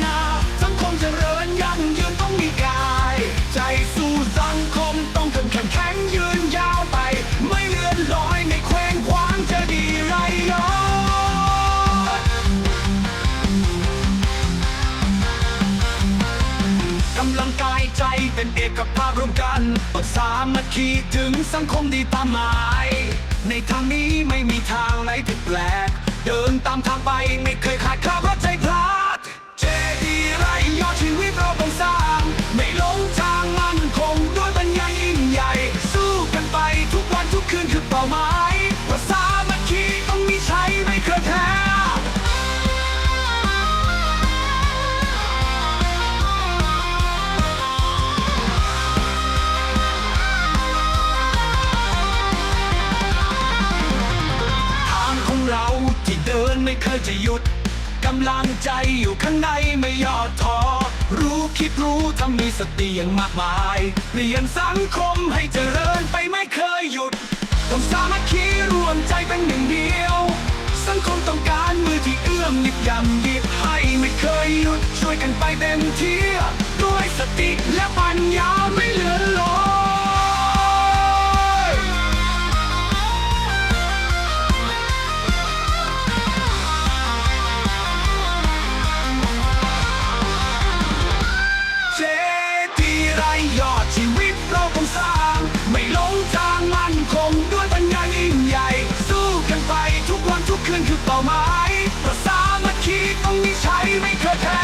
หน้าสังคมเจริญยั่งยืนต้องมีกาย ใจสู้สังคมต้องเข้มแข็งแข็งยืนยาวไป ไม่เลื่อนลอยในเคว้งคว้างจะดีไรยอกำลังกายใจเป็นเอกภาพร่วมกันต้นสามัคคีถึงสังคมดีตามหมาย ในทางนี้ไม่มีทางไหนผิดแปลก เดินตามทางไปไม่เคยขาดข้าวเพราะใจพลา ไม่เคยจะหยุดกำลังใจอยู่ข้างในไม่ย่อท้อรู้คิดรู้ทำมีสติอย่างมากมายเปลี่ยนสังคมให้เจริญไปไม่เคยหยุดต้องสามัคคีรวมใจเป็นหนึ่งเดียว สังคมต้องการมือที่เอื้อมหยิบยำหยิบให้ไม่เคยหยุดช่วยกันไปเต็มที่ คือเป้าหมายราสามาคีต้องมีใช้ไม่เคยแพ้